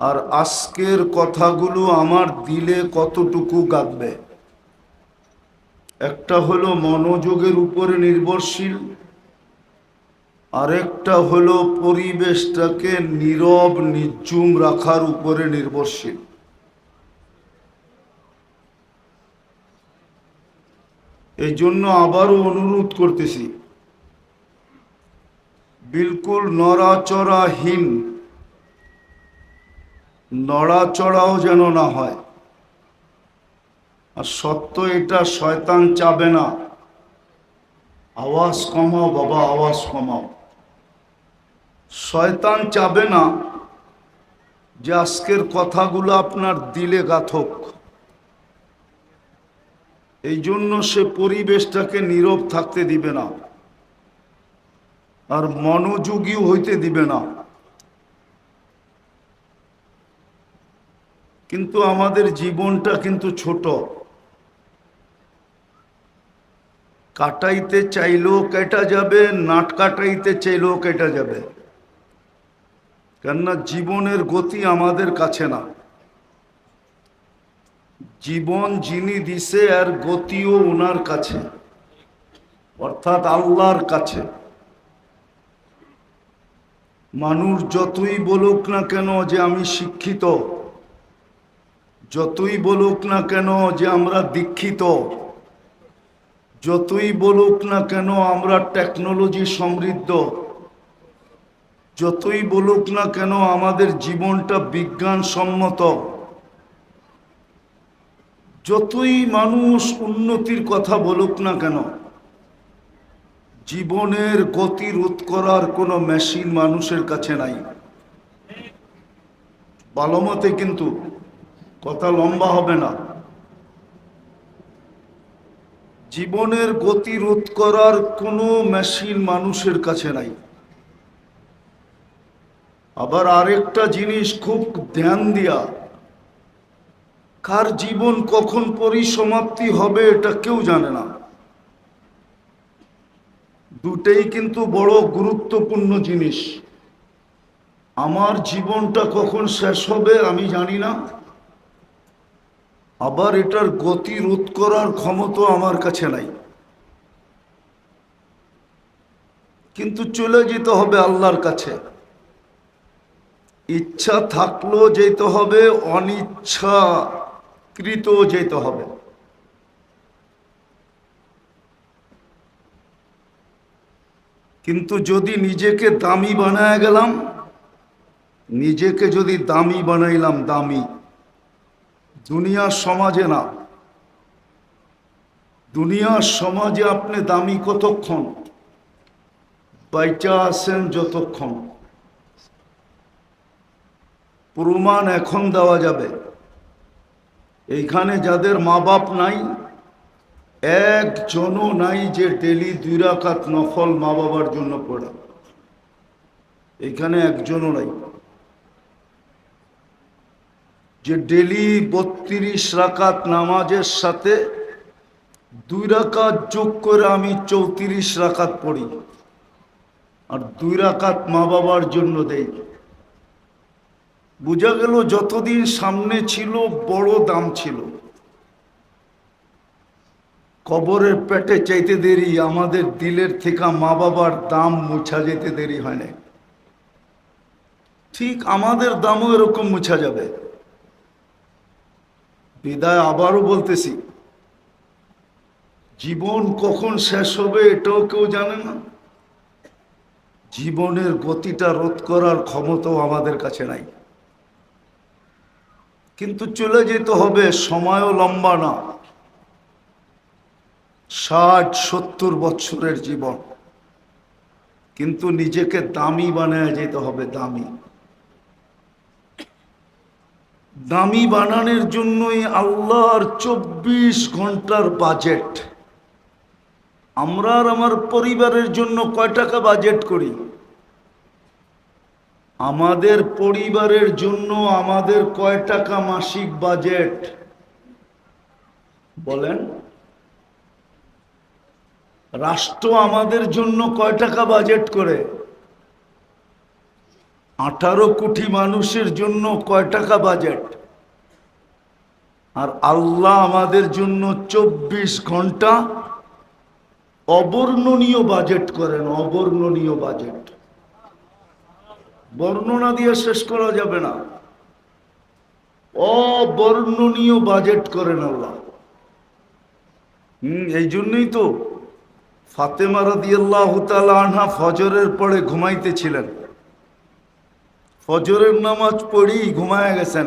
আর আজকের কথাগুলো আমার দিলে কতটুকু গাঁথবে একটা হলো মনোযোগের উপরে নির্ভরশীল, আরেকটা হলো পরিবেশটাকে নীরব নির্জুম রাখার উপরে নির্ভরশীল। এই জন্য আবারও অনুরোধ করতেছি, বিলকুল নড়াচড়াহীন নড়াচড়াও যেন না হয়। আর সত্য এটা, শয়তান চাবে না। আওয়াজ কমাও বাবা, আওয়াজ কমাও। শয়তান চাবে না যে আজকের কথাগুলো আপনার দিলে গাথক। এই জন্য সে পরিবেশটাকে নীরব থাকতে দিবে না। আর মনোযোগীও হইতে দিবে না। কিন্তু আমাদের জীবনটা কিন্তু ছোট। কাটাইতে চাইলেও কেটা যাবে, নাট কাটাইতে চাইলেও কেটা যাবে। কেননা জীবনের গতি আমাদের কাছে না। জীবন যিনি দিছে, আর গতিও ওনার কাছে, অর্থাৎ আল্লাহর কাছে। মানুষ যতই বলুক না কেন যে আমি শিক্ষিত যতই বলুক না কেন যে আমরা দীক্ষিত, যতই বলুক না কেন আমরা টেকনোলজি সমৃদ্ধ, যতই বলুক না কেন আমাদের জীবনটা বিজ্ঞানসম্মত, যতই মানুষ উন্নতির কথা বলুক না কেন, জীবনের গতি রোধ করার কোনো মেশিন মানুষের কাছে নাই। ভালো মতে কিন্তু কথা লম্বা হবে না। জীবনের গতি রোধ করার কোনো মেশিন মানুষের কাছে নাই। আবার আরেকটা জিনিস খুব ধ্যান দিয়া, কার জীবন কখন পরিসমাপ্তি হবে এটা কেউ জানে না। দুটেই কিন্তু বড় গুরুত্বপূর্ণ জিনিস। আমার জীবনটা কখন শেষ হবে আমি জানি না। আবার এটার গতি রোধ করার ক্ষমতা আমার কাছে নাই। কিন্তু চলে যেতে হবে আল্লাহর কাছে। ইচ্ছা থাকলেও যেতে হবে অনিচ্ছা কৃত যেতে হবে। কিন্তু যদি নিজেকে দামি বানায় গেলাম, নিজেকে যদি দামি বানাইলাম দামি দুনিয়ার সমাজে না। দুনিয়ার সমাজে আপনি দামি কতক্ষণ? বাইচা আছেন যতক্ষণ। প্রমাণ এখন দেওয়া যাবে। এইখানে যাদের মা বাপ নাই, একজনও নাই যে ডেলি দুই রাকাত নফল মা বাবার জন্য পড়ে। এখানে একজনও নাই। যে ডেলি বত্রিশ রাকাত নামাজের সাথে দুই রাকাত যোগ করে আমি চৌত্রিশ রাকাত পড়ি। আর দুই রাকাত মা বাবার জন্য দেই। বোঝা গেল যতদিন সামনে ছিল, বড় দাম ছিল। কবরের পেটে চাইতে দেরি, আমাদের দিলের থেকে মা বাবার দাম মুছা যেতে দেরি হয় না ঠিক আমাদের দামও এরকম মুছা যাবে। বিদায় আবারও বলতেছি, জীবন কখন শেষ হবে এটাও কেউ জানে না। জীবনের গতিটা রোধ করার ক্ষমতাও আমাদের কাছে নাই। কিন্তু চলে যেতে হবে, সময়ও লম্বা না। ষাট, সত্তর বৎসরের জীবন। কিন্তু নিজেকে দামি বানায় যেতে হবে, দামি। দামি বানানোর জন্যই আল্লাহর চব্বিশ ঘণ্টার বাজেট আমরা আর আমার পরিবারের জন্য কয় টাকা বাজেট করি? আমাদের পরিবারের জন্য আমাদের কয় টাকা মাসিক বাজেট বলেন। রাষ্ট্র আমাদের জন্য কয় টাকা বাজেট করে? আঠারো কোটি মানুষের জন্য কয় টাকা বাজেট? আর আল্লাহ আমাদের জন্য চব্বিশ ঘণ্টা অবর্ণনীয় বাজেট করেন, অবর্ণনীয় বাজেট। বর্ণনা দিয়ে শেষ করা যাবে না। অবর্ণনীয় বাজেট করেন আল্লাহ। হম, এই জন্যই তো ফাতেমা রাদিয়াল্লাহ তাআলা আনহা ফজরের পরে ঘুমাইতেছিলেন। ফজরের নামাজ পড়ি ঘুমায় গেছেন।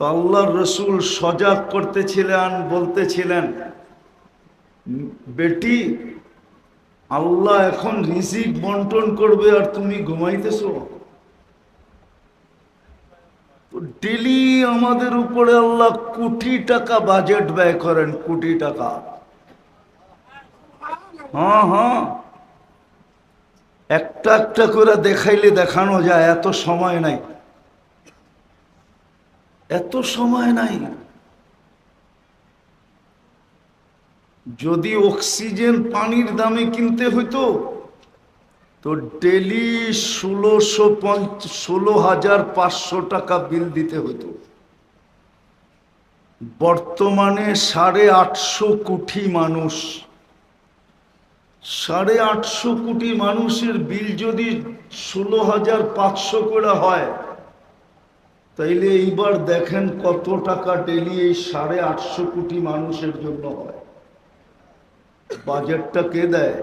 তো আল্লাহর রসুল সজাগ করতেছিলেন, বলতেছিলেন, বেটি, আল্লাহ এখন রিজিক বন্টন করবে আর তুমি ঘুমাইতেছো? ডেলি আমাদের উপরে আল্লাহ কোটি টাকা বাজেট ব্যয় করেন, কোটি টাকা। হ্যাঁ হ্যাঁ। একটা একটা করে দেখাইলে দেখানো যায়, এত সময় নাই। এত সময় নাই। যদি অক্সিজেন পানির দামে কিনতে হইতো, তো ডেলি ষোলোশো পঞ্চ, ষোলো হাজার পাঁচশো টাকা বিল দিতে হতো বর্তমানে সাড়ে আটশো কোটি মানুষ সাড়ে আটশো কোটি মানুষের বিল যদি ষোলো হাজার পাঁচশো করে হয় তাইলে এইবার দেখেন কত টাকা ডেলি এই সাড়ে আটশো কোটি মানুষের জন্য হয়। বাজেটটা কে দেয়?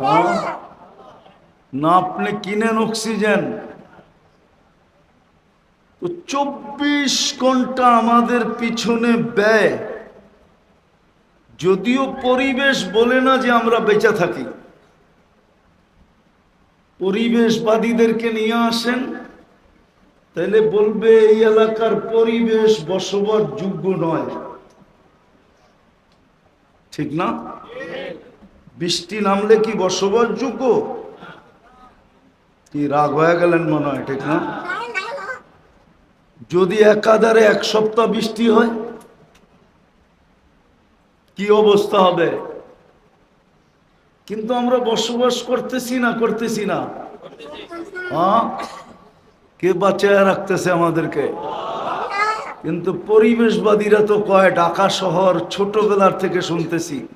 হ্যাঁ? না আপনি কিনেন অক্সিজেন। তো চব্বিশ ঘণ্টা আমাদের পিছনে ব্যয়। যদিও পরিবেশ বলে না যে আমরা বেঁচে থাকি। পরিবেশবাদীদেরকে নিয়ে আসেন তাহলে বলবে এই এলাকার পরিবেশ বসবাস যোগ্য নয়। ঠিক না? বৃষ্টি নামলে কি বসবাস যোগ্য? কি রাগ হয়ে গেলেন মনে হয়, ঠিক না? যদি একাধারে এক সপ্তাহ বৃষ্টি হয় কি অবস্থা হবে? কিন্তু আমরা বসবাস করতেছি না করতেছি না। কে বাঁচায় রাখতেছে আমাদেরকে? কিন্তু পরিবেশবাদীরা তো কয় ঢাকা শহর ছোটবেলার থেকে শুনতেছি।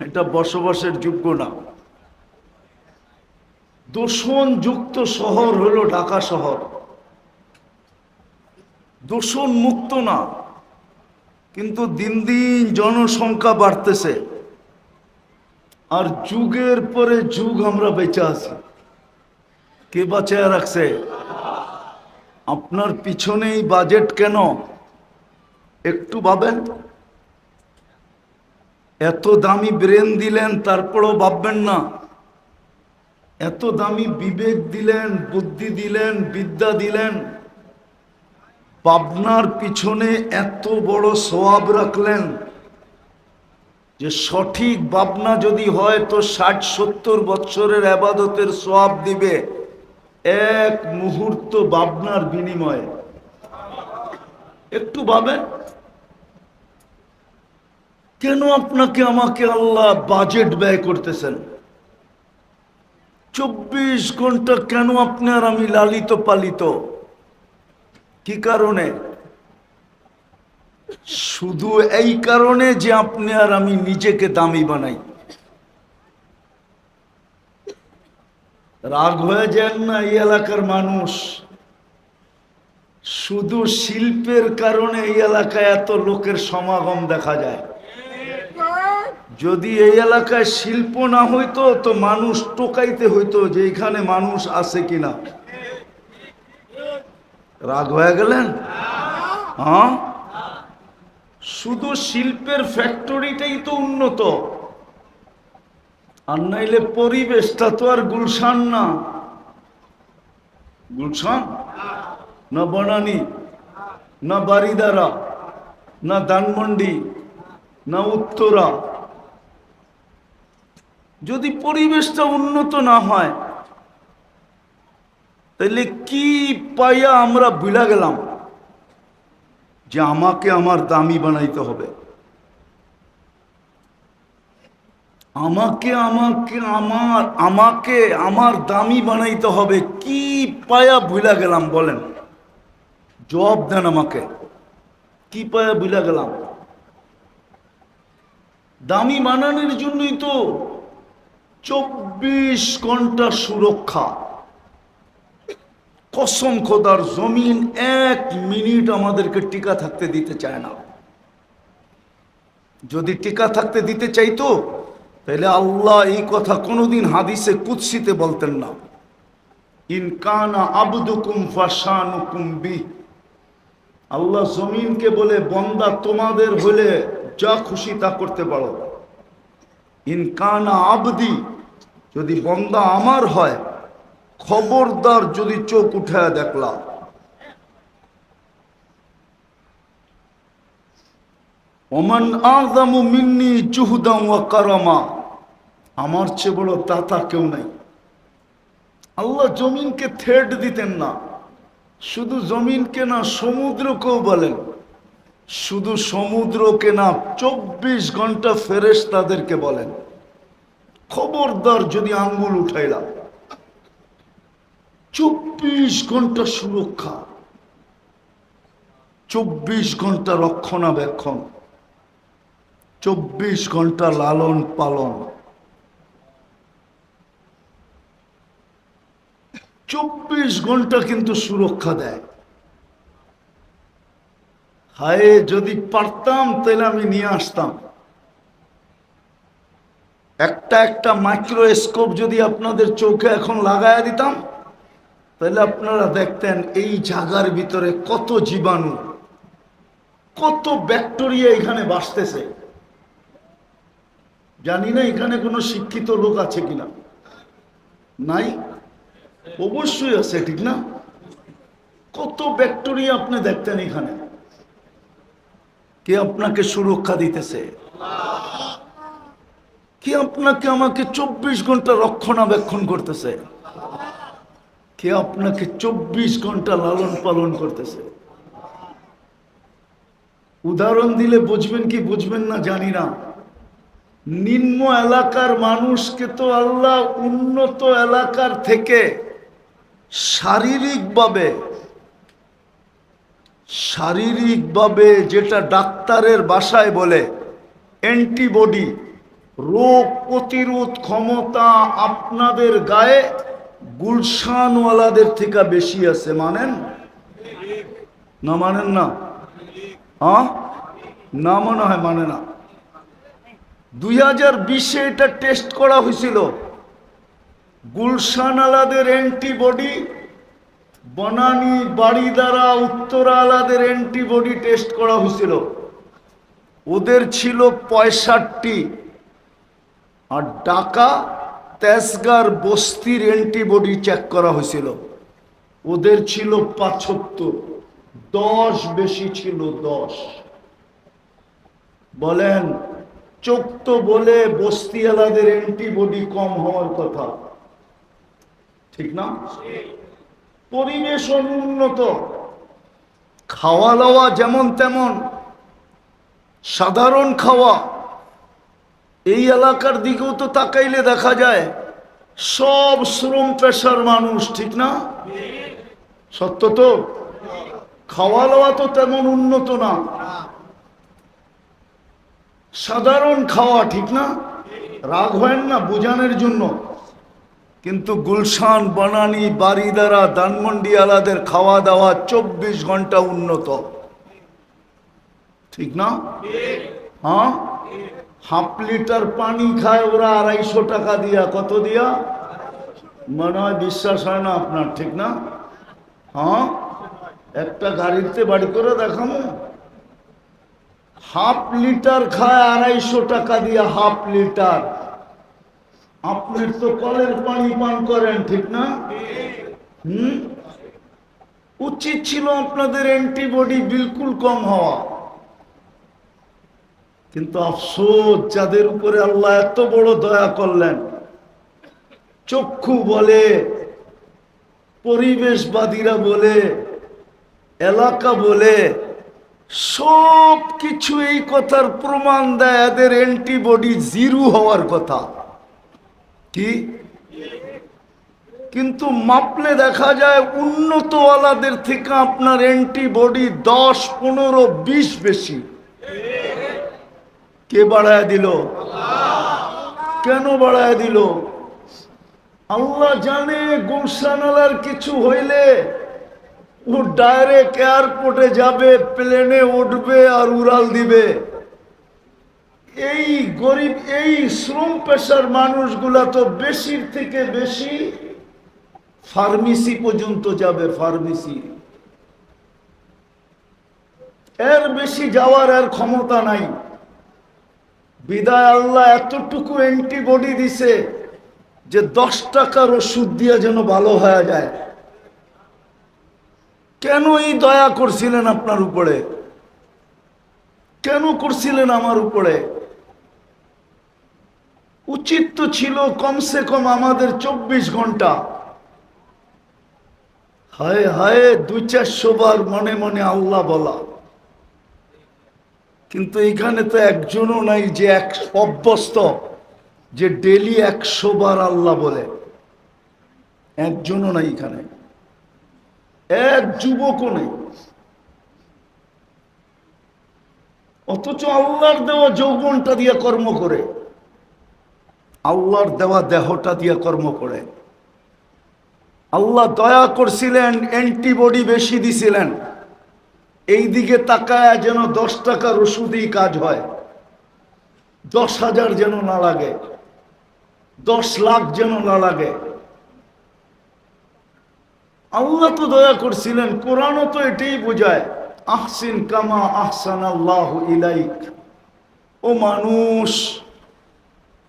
এটা বসবাসের যোগ্য না। দূষণ যুক্ত শহর হলো ঢাকা শহর। দূষণ মুক্ত না। কিন্তু দিন দিন জনসংখ্যা বাড়তেছে। আর যুগের পরে যুগ আমরা বেঁচে আছি। কে বাঁচায় রাখছে? আপনার পিছনেই বাজেট কেন? একটু ভাবেন। এত দামি ব্রেন দিলেন, তারপরও ভাববেন না। এত দামি বিবেক দিলেন, বুদ্ধি দিলেন, বিদ্যা দিলেন। পাবনার পিছনে এত বড় সোয়াব রাখলেন যে সঠিক ভাবনা যদি হয় তো ষাট সত্তর বৎসরের আবাদতের সোয়াব দিবে। এক মুহূর্ত ভাবনার বিনিময়ে। একটু ভাবেন। কেন আপনাকে আমাকে আল্লাহ বাজেট ব্যয় করতেছেন? চব্বিশ ঘণ্টা কেন আপনার আমি লালিত পালিত? কি কারণে? শুধু এই কারণে যে আপনি আর আমি নিজেকে দামি বানাই। রাগ হয়ে যান না এই এলাকার মানুষ। শুধু শিল্পের কারণে এই এলাকায় এত লোকের সমাগম দেখা যায়। যদি এই এলাকায় শিল্প না হইতো, তো মানুষ টোকাইতে হইতো যে এখানে মানুষ আছে কিনা। রাগ হয়ে গেলেন? হ্যাঁ? শুধু শিল্পের ফ্যাক্টরিটাই তো উন্নত। আর নাইলে পরিবেশটা তো আর গুলশান না। গুলশান? না বনানি? না বারিদারা না ধানমন্ডি? না উত্তরা? যদি পরিবেশটা উন্নত না হয় তাহলে কি পাইয়া আমরা বুলা গেলাম? যে আমাকে আমার দামি বানাইতে হবে। আমাকে আমাকে, আমার আমাকে, আমার দামি বানাইতে হবে। কি পায়া ভুলা গেলাম বলেন? জবাব দেন আমাকে। কি পায়া ভুলা গেলাম? দামি বানানোর জন্যই তো চব্বিশ ঘণ্টা সুরক্ষা। কসম খোদার জমিন এক মিনিট আমাদেরকে টিকা থাকতে দিতে চায় না। যদি টিকা থাকতে দিতে চাইতো, তাহলে আল্লাহ এই কথা কোনোদিন হাদিসে কুৎসিতে বলতেন না। ইনকানা আবদুকুম ফাশানুকুম বি আল্লাহ জমিনকে বলে, বন্দা তোমাদের হলে যা খুশি তা করতে পারো। ইনকানা আবদি, যদি বন্দা আমার হয় খবরদার যদি চোখ উঠায় দেখলাম ওমান আজামু মিন্নি জুহুদাম ওয়া কারামা। আমার চেয়ে বড় দাতা কেউ নাই। আল্লাহ জমিনকে থেট দিতেন না। শুধু জমিনকে না, সমুদ্রকেও বলেন। শুধু সমুদ্রকে না, চব্বিশ ঘণ্টা ফেরেস তাদেরকে বলেন। খবরদার যদি আঙ্গুল উঠাইলাম চব্বিশ ঘণ্টা সুরক্ষা। চব্বিশ ঘণ্টা রক্ষণাবেক্ষণ। চব্বিশ ঘণ্টা লালন পালন। চব্বিশ ঘণ্টা কিন্তু সুরক্ষা দেয়। হায়, যদি পারতাম তাহলে আমি নিয়ে আসতাম। একটা একটা মাইক্রোস্কোপ যদি আপনাদের চোখে এখন লাগায়া দিতাম তাহলে আপনারা দেখতেন এই জায়গার ভিতরে কত জীবাণু, কত ব্যাকটেরিয়া এখানে বাসতেছে। জানি না এখানে কোনো শিক্ষিত লোক আছে কিনা। নাই? অবশ্যই আছে, ঠিক না? কত ব্যাকটেরিয়া আপনি দেখতেন এখানে। কে আপনাকে সুরক্ষা দিতেছে? কে আপনাকে আমাকে চব্বিশ ঘণ্টা রক্ষণাবেক্ষণ করতেছে? কে আপনাকে চব্বিশ ঘণ্টা লালন পালন করতেছে? উদাহরণ দিলে বুঝবেন কি বুঝবেন না জানি না। নিম্ন এলাকার মানুষকে তো আল্লাহ উন্নত এলাকার থেকে শারীরিকভাবে শারীরিকভাবে যেটা ডাক্তারের বাসায় বলে, অ্যান্টিবডি, রোগ প্রতিরোধ ক্ষমতা আপনাদের গায়ে গুলশানওয়ালাদের থেকে বেশি আছে, মানেন? না মানেন না? হ্যাঁ না মনে হয় মানে না। দুই হাজার বিশে এটা টেস্ট করা হয়েছিল। গুলশান আলাদের অ্যান্টিবডি, বনানী বাড়িদারা উত্তরা আলাদের অ্যান্টিবডি টেস্ট করা হয়েছিল। ওদের ছিল পঁয়ষট্টি। আর ডাকা তেজগার বস্তির অ্যান্টিবডি চেক করা হয়েছিল। ওদের ছিল পাঁচাত্তর, দশ বেশি ছিল দশ। বলেন, চোখ তো বলে বস্তিওয়ালাদের অ্যান্টিবডি কম হওয়ার কথা। ঠিক না? পরিবেশ অনুন্নত খাওয়া দাওয়া যেমন তেমন, সাধারণ খাওয়া এই এলাকার দিকেও তো তাকাইলে দেখা যায়, সব শ্রম পেশার মানুষ, ঠিক না? সত্য তো? খাওয়া দাওয়া তো তেমন উন্নত না। সাধারণ খাওয়া, ঠিক না? রাগ হয় না বোঝানোর জন্য। কিন্তু গুলশান, বনানি বাড়িদারা ধানমন্ডি আলাদের খাওয়া দাওয়া চব্বিশ ঘণ্টা উন্নত। ঠিক না? হ্যাঁ? হাফ লিটার পানি খায় ওরা আড়াইশো টাকা দিয়া। কত দিয়া? মনে হয় বিশ্বাস হয় না আপনার, ঠিক না? হ্যাঁ? একটা গাড়িতে বাড়ি করে দেখামো। হাফ লিটার খায় আড়াইশো টাকা দিয়া, হাফ লিটার। আপনি তো কলের পানি পান করেন, ঠিক না? হুম? উচিত ছিল আপনাদের অ্যান্টিবডি বিলকুল কম হওয়া। কিন্তু আফসোস, যাদের উপরে আল্লাহ এত বড় দয়া করলেন। চক্ষু বলে, পরিবেশবাদীরা বলে, এলাকা বলে, সব কিছু এই কথার প্রমাণ দেয় এদের অ্যান্টিবডি জিরো হওয়ার কথা। কি? কিন্তু মাপলে দেখা যায় উন্নতওয়ালাদের থেকে আপনার অ্যান্টিবডি দশ, পনেরো, বিশ বেশি। কে বাড়ায় দিল? কেন বাড়ায় দিল? আল্লাহ জানে গোসানালার কিছু হইলে ও ডাইরেক্ট এয়ারপোর্টে যাবে প্লেনে উঠবে আর উড়াল দিবে। এই গরিব, এই শ্রম পেশার মানুষগুলা তো বেশির থেকে বেশি ফার্মেসি পর্যন্ত যাবে ফার্মেসি এর বেশি যাওয়ার আর ক্ষমতা নাই। বিদায় আল্লাহ এতটুকু অ্যান্টিবডি দিছে যে দশ টাকার ওষুধ দিয়ে যেন ভালো হয়ে যায়। কেন এই দয়া করছিলেন আপনার উপরে? কেন করছিলেন আমার উপরে? উচিত তো ছিল কমসে কম আমাদের চব্বিশ ঘণ্টা। হায় হায়, দুই চারশো বার মনে মনে আল্লাহ বলা। কিন্তু এখানে তো একজনও নাই যে এক অভ্যস্ত, যে ডেলি একশো বার আল্লাহ বলে। একজনও নাই এখানে। এক যুবকও নেই। অথচ আল্লাহর দেওয়া যৌবনটা দিয়ে কর্ম করে। আল্লাহর দেওয়া দেহটা দিয়ে কর্ম করে। আল্লাহ দয়া করছিলেন, অ্যান্টিবডি বেশি দিছিলেন। এই দিকে তাকায় যেন দশ টাকার ওষুধেই কাজ হয়। দশ হাজার যেন না লাগে। দশ লাখ যেন না লাগে। আল্লাহ তো দয়া করছিলেন, কোরআনও তো এটাই বোঝায়, আহসিন কামা আহসান আল্লাহ ইলাইক। ও মানুষ,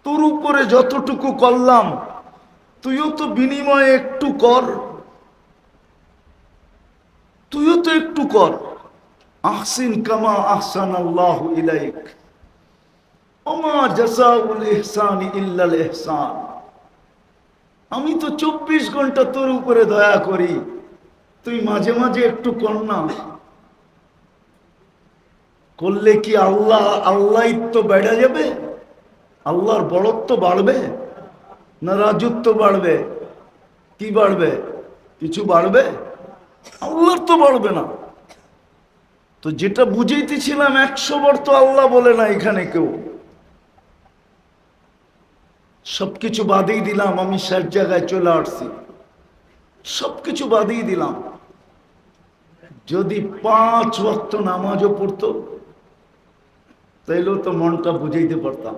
তোর উপরে যতটুকু করলাম, তুইও তো বিনিময়ে একটু কর। তুইও তো একটু কর। আহসিন কামা আহসান আল্লাহ ইলাইক। ওমা জাসাউল ইহসান ইল্লাল ইহসান। আমি তো চব্বিশ ঘণ্টা তোর উপরে দয়া করি। তুই মাঝে মাঝে একটু কর না। করলে কি আল্লাহ আল্লাহ তো বেড়ে যাবে? আল্লাহর বড়ত্ব বাড়বে? না রাজত্ব বাড়বে? কি বাড়বে? কিছু বাড়বে? আল্লাহর তো বাড়বে না। তো যেটা বুঝাইতেছিলাম একশো বার তো আল্লাহ বলে না এখানে কেউ। সবকিছু বাদেই দিলাম, আমি শেষ জায়গায় চলে আসছি। সবকিছু বাদেই দিলাম। যদি পাঁচ ওয়াক্ত নামাজও পড়তো, তাইলেও তো মনটা বুঝাইতে পারতাম।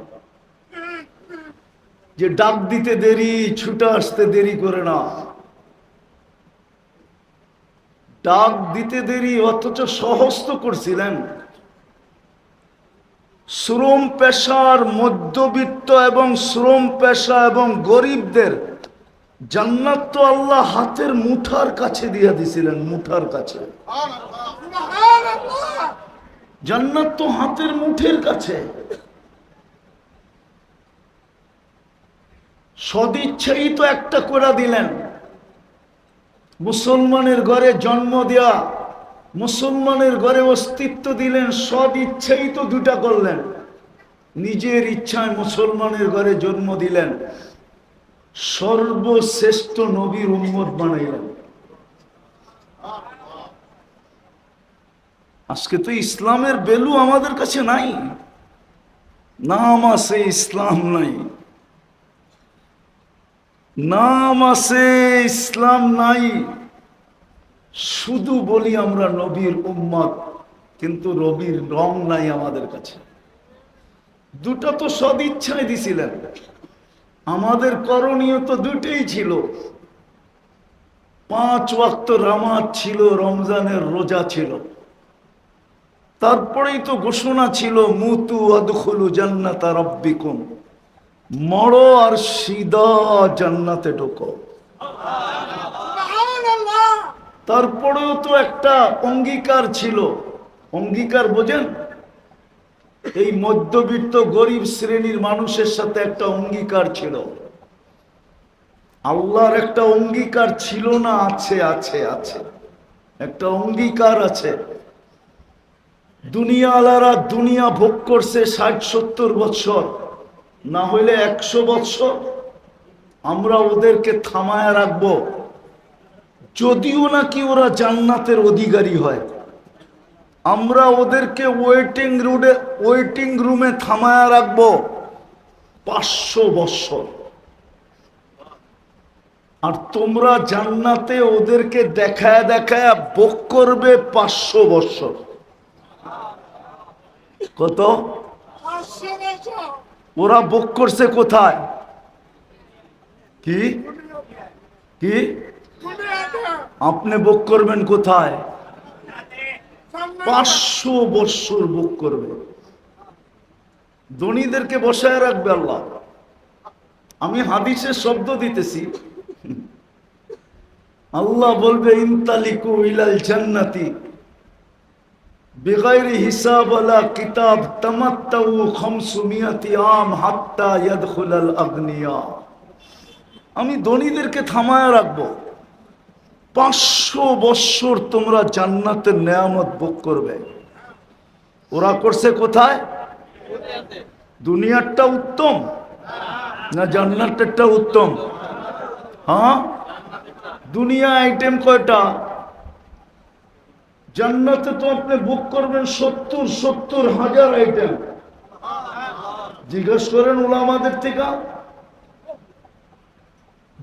যে ডাক দিতে দেরি, ছুটে আসতে দেরি করে না। ডাক দিতে দেরি, অথচ সহজ তো করছিলেন। শ্রম পেশার মধ্যবিত্ত এবং শ্রম পেশা এবং গরিবদের জান্নাত তো আল্লাহ হাতের মুঠার কাছে দিয়ে দিছিলেন, মুঠার কাছে। জান্নাত তো হাতের মুঠের কাছে। সদিচ্ছাই তো একটা করে দিলেন। মুসলমানের ঘরে জন্ম দেয়া, মুসলমানের ঘরে অস্তিত্ব দিলেন, সব ইচ্ছাই তো দুটা করলেন। নিজের ইচ্ছায় মুসলমানের ঘরে জন্ম দিলেন। সর্বশ্রেষ্ঠ নবীর উম্মত বানাইলেন। আজকে তো ইসলামের বেলু আমাদের কাছে নাই। নাম আছে ইসলাম নাই। নাম আছে ইসলাম নাই। শুধু বলি আমরা নবীর উম্মত, কিন্তু রবির রং নাই আমাদের কাছে। দুটা তো সদিচ্ছায় দিছিলেন। আমাদের করণীয় তো দুটেই ছিল। পাঁচ ওয়াক্ত রামাত ছিল, রমজানের রোজা ছিল। তারপরেই তো ঘোষণা ছিল, মুতু আদখলু জান্নাতা রব্বিকুম। মরো আর সিদা জান্নাতে ঢোকো। তারপরেও তো একটা অঙ্গীকার ছিল। অঙ্গীকার বোঝেন? এই মধ্যবিত্ত গরিব শ্রেণির মানুষের সাথে একটা অঙ্গীকার ছিল। আল্লাহর একটা অঙ্গীকার ছিল না, আছে আছে আছে। একটা অঙ্গীকার আছে। দুনিয়ালারা দুনিয়া ভোগ করছে ষাট সত্তর বৎসর না হইলে একশো বৎসর আমরা ওদেরকে থামায় রাখব। যদিও নাকি ওরা জান্নাতের অধিকারী হয়। আমরা ওদেরকে ওয়েটিং রুডে ওয়েটিং রুমে থামায় রাখব পাঁচশো বৎসর আর তোমরা জান্নাতে ওদেরকে দেখায় দেখায় ভোগ করবে পাঁচশো বৎসর কত? ওরা ভোগ করছে কোথায়? কি? কি? আপনি বুক করবেন কোথায়? পাঁচশো বৎসর বুক করবে। ধনীদেরকে বসায় রাখবে আল্লাহ। আমি হাদিসের শব্দ দিতেছি। আল্লাহ বলবে, ইনতালিকু ইলাল জান্নাতি বিগাইরি হিসাব ওয়ালা কিতাব তামাত্তাউ খামসুমিয়াতি আম হাত্তা ইয়াদখুলাল আগনিয়া। আমি ধনীদেরকে থামায় রাখব। পাঁচশো বৎসর তোমরা জান্নাতের নেয়ামত ভোগ করবে। ওরা করছে কোথায়? দুনিয়ারটা উত্তম না জান্নাতেরটা উত্তম? হ্যাঁ? দুনিয়া আইটেম কয়টা? জান্নাতে তো আপনি বুক করবেন সত্তর সত্তর হাজার আইটেম জিজ্ঞেস করেন ওলামাদের থেকে।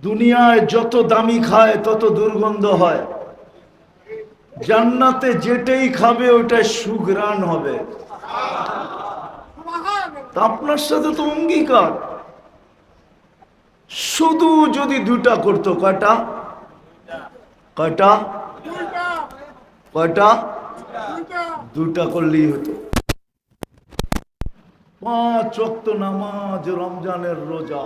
দুনিয়ায় যত দামি খায়, তত দুর্গন্ধ হয়। জান্নাতে যেটাই খাবে ওটাই সুগ্রাণ হবে। আপনার সাথে তো অঙ্গীকার। শুধু যদি দুটা করতো, কয়টা? কয়টা? কয়টা? দুটা করলেই হতো। পাঁচ ওয়াক্ত নামাজ রমজানের রোজা।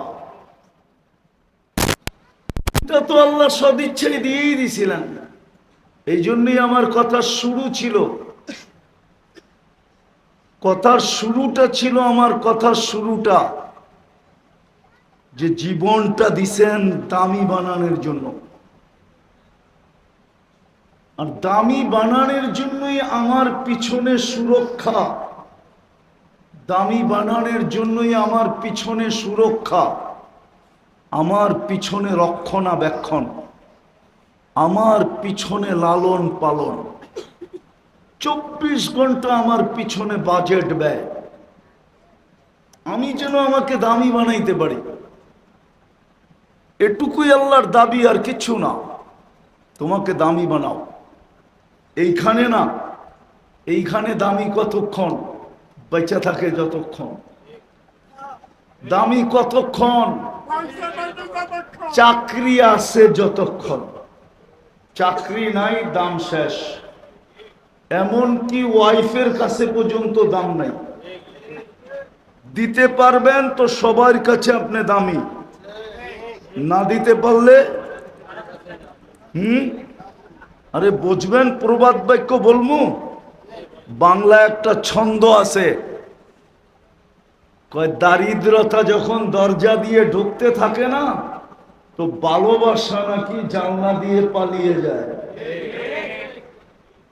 এটা তো আল্লাহ সদিচ্ছাই দিয়েই দিছিলেন। এই জন্যই আমার কথা শুরু ছিল। কথার শুরুটা ছিল আমার কথার শুরুটা। যে জীবনটা দিছেন দামি বানানোর জন্য। আর দামি বানানোর জন্যই আমার পিছনে সুরক্ষা। দামি বানানোর জন্যই আমার পিছনে সুরক্ষা। আমার পিছনে রক্ষণাবেক্ষণ, আমার পিছনে লালন পালন। চব্বিশ ঘণ্টা আমার পিছনে বাজেট ব্যয়। আমি যেন আমাকে দামি বানাইতে পারি। এটুকুই আল্লাহর দাবি, আর কিছু না। তোমাকে দামি বানাও। এইখানে না, এইখানে দামি কতক্ষণ? বেঁচে থাকে যতক্ষণ। দামি কতক্ষণ? চাকরি আছে যতক্ষণ। চাকরি নাই, দাম শেষ। এমনকি ওয়াইফের কাছে পর্যন্ত দাম নাই। দিতে পারবেন তো সবার কাছে আপনি দামি। না দিতে পারলে, হুম? আরে বুঝবেন, প্রবাদ বাক্য বলমু বাংলা একটা ছন্দ আছে। কয়, দারিদ্রতা যখন দরজা দিয়ে ঢুকতে থাকে না, তো ভালোবাসা নাকি জানলা দিয়ে পালিয়ে যায়।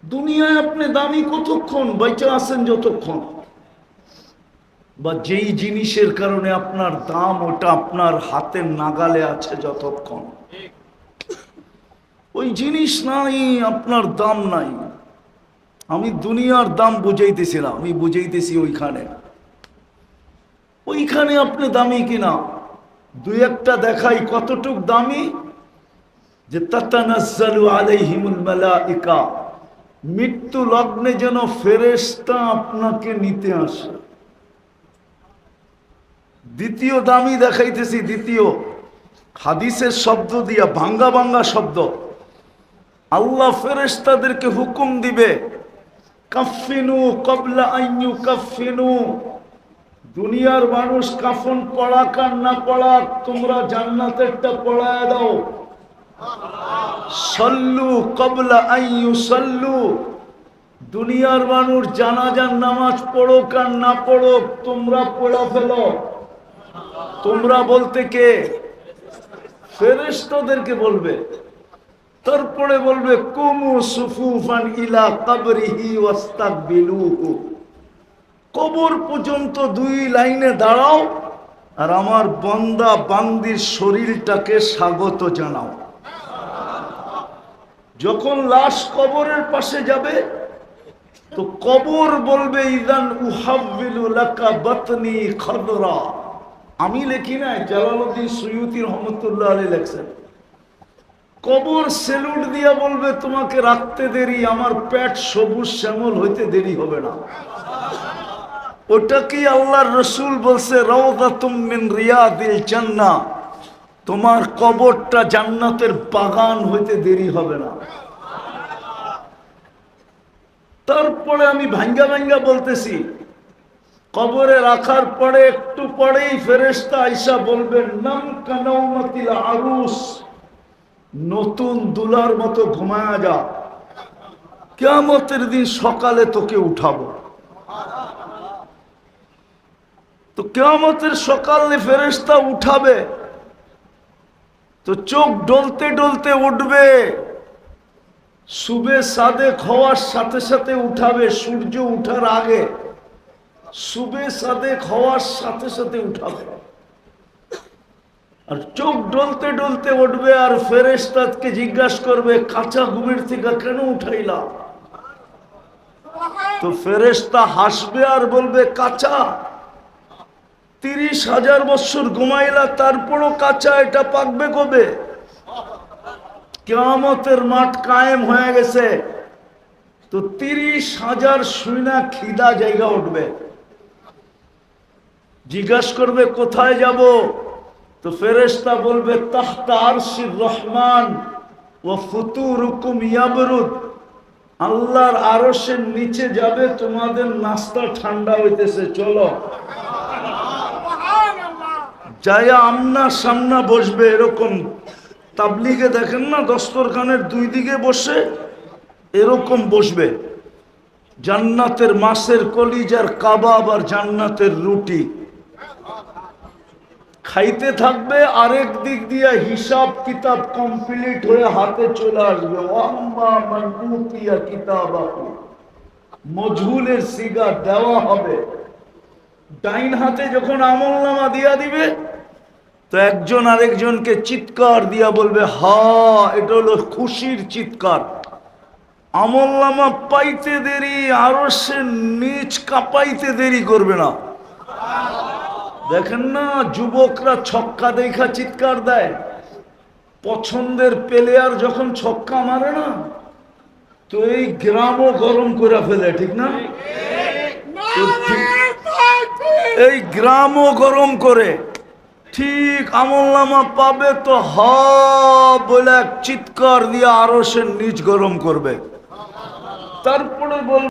দুনিয়ায় আপনি দামি কতক্ষণ, বেঁচে আছেন যতক্ষণ? বা যেই জিনিসের কারণে আপনার দাম, ওটা আপনার হাতের নাগালে আছে যতক্ষণ। ওই জিনিস নাই, আপনার দাম নাই। আমি দুনিয়ার দাম বুঝাইতেছিলাম, আমি বুঝাইতেছি ওইখানে। ওইখানে আপনি দামি কিনা? দুই একটা দেখাই কতটুক দামি? যে মৃত্যু লগ্নে যেন ফেরেশতা আপনাকে নিতে আসে। দ্বিতীয় দামি দেখাইতেছি, দ্বিতীয়। হাদিসের শব্দ দিয়া ভাঙ্গা ভাঙ্গা শব্দ। আল্লাহ ফেরেশতাদেরকে হুকুম দিবে, কাফিনু কবলা আইনু কাফিনু। দুনিয়ার মানুষ কাফন পড়াক আর না পড়াক, তোমরা জান্নাতেরটা পড়ায় দাও। সল্লু কবলা আইয়ু সল্লু। দুনিয়ার মানুষ জানাজার নামাজ পড়ুক আর না পড়ুক, তোমরা পড়া ফেলো। তোমরা বলতে কে? ফেরেশতাদেরকে বলবে। তারপরে বলবে, কুমু সুফুফান ইলা কাবরিহি ওয়াস্তাকবিলুহু। কবর পর্যন্ত দুই লাইনে দাঁড়াও আর আমার বন্দা বান্দির শরীরটাকে স্বাগত জানাও। যখন লাশ কবরের পাশে যাবে, তো কবর বলবে, ইদান খদরা। আমি লেখি নাই জালালউদ্দিন সুয়ুতি রহমতুল্লাহ আলী লেখছেন। কবর সেলুট দিয়া বলবে, তোমাকে রাখতে দেরি, আমার পেট সবুজ শ্যামল হইতে দেরি হবে না। ওটা কি আল্লাহর রসুল বলছে মিন রিয়াদিল জান্নাহ। তোমার কবরটা জান্নাতের বাগান হইতে দেরি হবে না। তারপরে আমি ভাঙ্গা ভাঙ্গা বলতেছি, কবরে রাখার পরে একটু পরেই ফেরেশতা আইসা বলবেন নাম কানাউমাতিল আরুস, নতুন দুলার মতো ঘুমায়া যা। কেয়ামতের দিন সকালে তোকে উঠাবো। তো কেয়ামতের সকালে ফেরেশতা উঠাবে, তো চোখ ডলতে ডলতে উঠবে, সুবে সাদে হওয়ার সাথে সাথে উঠাবে, সূর্য উঠার আগে সুবে সাদে হওয়ার সাথে সাথে উঠাবে। আর চোখ ডলতে ডলতে উঠবে আর ফেরেস্তাদকে জিজ্ঞাসা করবে, কাঁচা ঘুমের থেকে কেন উঠাইলা? তো ফেরেস্তা হাসবে আর বলবে, কাঁচা তিরিশ হাজার বছর ঘুমাইলা তারপরও কাঁচা এটা পাকবে কবে? কেয়ামতের মাঠ কায়েম হয়ে গেছে। তো তিরিশ হাজার শুইনা খিদা জায়গা উঠবে। জিজ্ঞাসা করবে, কোথায় যাব? তো ফেরেশতা বলবে, তাহতা আরশির রহমান ও ইয়াবরুদ। আল্লাহর আরশের নিচে যাবে, তোমাদের নাস্তা ঠান্ডা হইতেছে, চলো। যাইয়া আমনা সামনা বসবে এরকম। তাবলিগে দেখেন না, দস্তরখানের দুই দিকে বসে এরকম বসবে। জান্নাতের মাছের কলিজার কাবাব আর জান্নাতের রুটি। খাইতে থাকবে, আরেক দিক দিয়ে হিসাব কিতাব কমপ্লিট হয়ে হাতে চলে আসবে। কিতাবাহু মজহুলের সিগা দেওয়া হবে। ডাইন হাতে যখন আমল নামা দিয়া দিবে তো একজন আরেকজনকে চিৎকার দিয়া বলবে হা এটা হলো খুশির চিৎকার। আমল নামা পাইতে দেরি আরও সে নিচ কাঁপাইতে দেরি করবে না। দেখেন না যুবকরা ছক্কা দেখা চিৎকার দেয়। পছন্দের প্লেয়ার যখন ছক্কা মারে না তো এই গ্রামও গরম করে ফেলে ঠিক না? তাকবীর এই গ্রামও গরম করে। ঠিক আমলনামা পাবে তো হ বলে এক চিৎকার দিয়ে আরও সে নিজ গরম করবে। তারপরে বল